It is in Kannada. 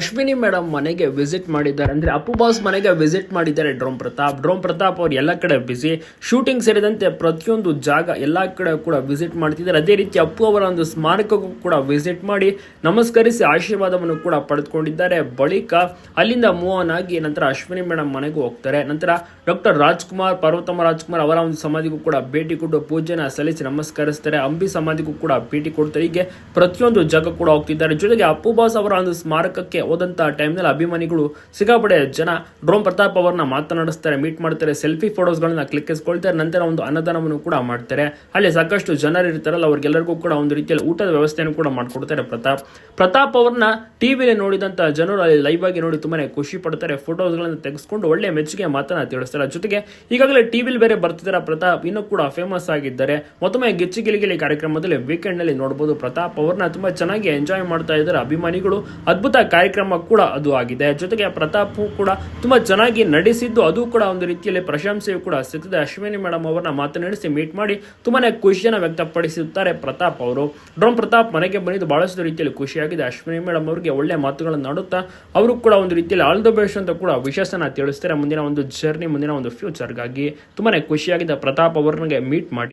ಅಶ್ವಿನಿ ಮೇಡಮ್ ಮನೆಗೆ ವಿಸಿಟ್ ಮಾಡಿದ್ದಾರೆ. ಅಂದ್ರೆ ಅಪ್ಪು ಬಾಸ್ ಮನೆಗೆ ವಿಸಿಟ್ ಮಾಡಿದ್ದಾರೆ ಡ್ರೋಮ್ ಪ್ರತಾಪ್. ಡ್ರೋಮ್ ಪ್ರತಾಪ್ ಅವ್ರು ಎಲ್ಲ ಕಡೆ ಬಿಸಿ ಶೂಟಿಂಗ್ ಸೇರಿದಂತೆ ಪ್ರತಿಯೊಂದು ಜಾಗ ಎಲ್ಲ ಕಡೆ ಕೂಡ ವಿಸಿಟ್ ಮಾಡ್ತಿದ್ದಾರೆ. ಅದೇ ರೀತಿ ಅಪ್ಪು ಅವರ ಒಂದು ಸ್ಮಾರಕಕ್ಕೂ ಕೂಡ ವಿಸಿಟ್ ಮಾಡಿ ನಮಸ್ಕರಿಸಿ ಆಶೀರ್ವಾದವನ್ನು ಕೂಡ ಪಡೆದುಕೊಂಡಿದ್ದಾರೆ. ಬಳಿಕ ಅಲ್ಲಿಂದ ಮೂವ್ ಆನ್ ಆಗಿ ನಂತರ ಅಶ್ವಿನಿ ಮೇಡಮ್ ಮನೆಗೂ ಹೋಗ್ತಾರೆ. ನಂತರ ಡಾಕ್ಟರ್ ರಾಜ್ಕುಮಾರ್, ಪಾರ್ವತಮ್ಮ ರಾಜ್ಕುಮಾರ್ ಅವರ ಒಂದು ಸಮಾಧಿಗೂ ಕೂಡ ಭೇಟಿ ಕೊಟ್ಟು ಪೂಜೆನ ಸಲ್ಲಿಸಿ ನಮಸ್ಕರಿಸ್ತಾರೆ. ಅಂಬಿ ಸಮಾಧಿಗೂ ಕೂಡ ಭೇಟಿ ಕೊಡ್ತಾರೆ. ಹೀಗೆ ಪ್ರತಿಯೊಂದು ಜಾಗ ಕೂಡ ಹೋಗ್ತಿದ್ದಾರೆ. ಜೊತೆಗೆ ಅಪ್ಪು ಬಾಸ್ ಅವರ ಒಂದು ಸ್ಮಾರಕಕ್ಕೆ ಹೋದಂತ ಟೈಮ್ನಲ್ಲಿ ಅಭಿಮಾನಿಗಳು ಸಿಗಾಪಡೆ ಜನ ಡ್ರೋಮ್ ಪ್ರತಾಪ್ ಅವರನ್ನ ಮಾತನಾಡಿಸ್ತಾರೆ, ಮೀಟ್ ಮಾಡ್ತಾರೆ, ಸೆಲ್ಫಿ ಫೋಟೋಸ್ಗಳನ್ನ ಕ್ಲಿಕ್ಕಿಸ್ಕೊಳ್ತಾರೆ, ನಂತರ ಒಂದು ಅನ್ನದಾನವನ್ನು ಕೂಡ ಮಾಡ್ತಾರೆ. ಅಲ್ಲಿ ಸಾಕಷ್ಟು ಜನರು ಇರ್ತಾರಲ್ಲ, ಅವ್ರಿಗೆಲ್ಲರಿಗೂ ಕೂಡ ಒಂದು ರೀತಿಯಲ್ಲಿ ಊಟದ ವ್ಯವಸ್ಥೆಯನ್ನು ಕೂಡ ಮಾಡಿಕೊಡ್ತಾರೆ ಪ್ರತಾಪ್. ಪ್ರತಾಪ್ ಅವ್ರನ್ನ ಟಿವಿಲಿ ನೋಡಿದಂತ ಜನರು ಅಲ್ಲಿ ಲೈವ್ ಆಗಿ ನೋಡಿ ತುಂಬಾನೇ ಖುಷಿ ಪಡ್ತಾರೆ, ಫೋಟೋಸ್ಗಳನ್ನು ತೆಗೆಸ್ಕೊಂಡು ಒಳ್ಳೆ ಮೆಚ್ಚುಗೆ ಮಾತನ್ನ ತಿಳಿಸ್ತಾರೆ. ಜೊತೆಗೆ ಈಗಾಗಲೇ ಟಿವಿಲಿ ಬೇರೆ ಬರ್ತಿದ್ದಾರೆ ಪ್ರತಾಪ್, ಇನ್ನೂ ಕೂಡ ಫೇಮಸ್ ಆಗಿದ್ದಾರೆ. ಮತ್ತೊಮ್ಮೆ ಗಿಚ್ಚಿ ಗಿಲಿಗಿಲಿ ಕಾರ್ಯಕ್ರಮದಲ್ಲಿ ವೀಕೆಂಡ್ನಲ್ಲಿ ನೋಡಬಹುದು ಪ್ರತಾಪ್ ಅವ್ರನ್ನ ತುಂಬಾ ಚೆನ್ನಾಗಿ ಎಂಜಾಯ್ ಮಾಡ್ತಾ ಇದ್ದಾರೆ ಅಭಿಮಾನಿಗಳು. ಅದ್ಭುತ ಕಾರ್ಯಕ್ರಮ ಕೂಡ ಅದು ಆಗಿದೆ. ಜೊತೆಗೆ ಪ್ರತಾಪ್ ಕೂಡ ತುಂಬಾ ಚೆನ್ನಾಗಿ ನಡೆಸಿದ್ದು ಅದು ಕೂಡ ಒಂದು ರೀತಿಯಲ್ಲಿ ಪ್ರಶಂಸೆಯು ಕೂಡ ಸಿಗ್ತದೆ. ಅಶ್ವಿನಿ ಮೇಡಮ್ ಅವರನ್ನ ಮಾತನಾಡಿಸಿ, ಮೀಟ್ ಮಾಡಿ ತುಂಬಾನೇ ಖುಷಿಯನ್ನು ವ್ಯಕ್ತಪಡಿಸುತ್ತಾರೆ ಪ್ರತಾಪ್ ಅವರು. ಡ್ರೋಮ್ ಪ್ರತಾಪ್ ಮನೆಗೆ ಬಂದಿದ್ದು ಬಹಳಷ್ಟು ರೀತಿಯಲ್ಲಿ ಖುಷಿಯಾಗಿದೆ. ಅಶ್ವಿನಿ ಮೇಡಮ್ ಅವರಿಗೆ ಒಳ್ಳೆ ಮಾತುಗಳನ್ನು ಆಡುತ್ತಾ ಅವರು ಕೂಡ ಒಂದು ರೀತಿಯಲ್ಲಿ ಆಲ್ ದ ಬೆಸ್ಟ್ ಅಂತ ಕೂಡ ವಿಶೇಷನ ತಿಳಿಸ್ತಾರೆ. ಮುಂದಿನ ಒಂದು ಜರ್ನಿ, ಮುಂದಿನ ಒಂದು ಫ್ಯೂಚರ್ಗಾಗಿ ತುಂಬಾನೇ ಖುಷಿಯಾಗಿದೆ. ಪ್ರತಾಪ್ ಅವರಿಗೆ ಮೀಟ್ ಮಾಡಿ.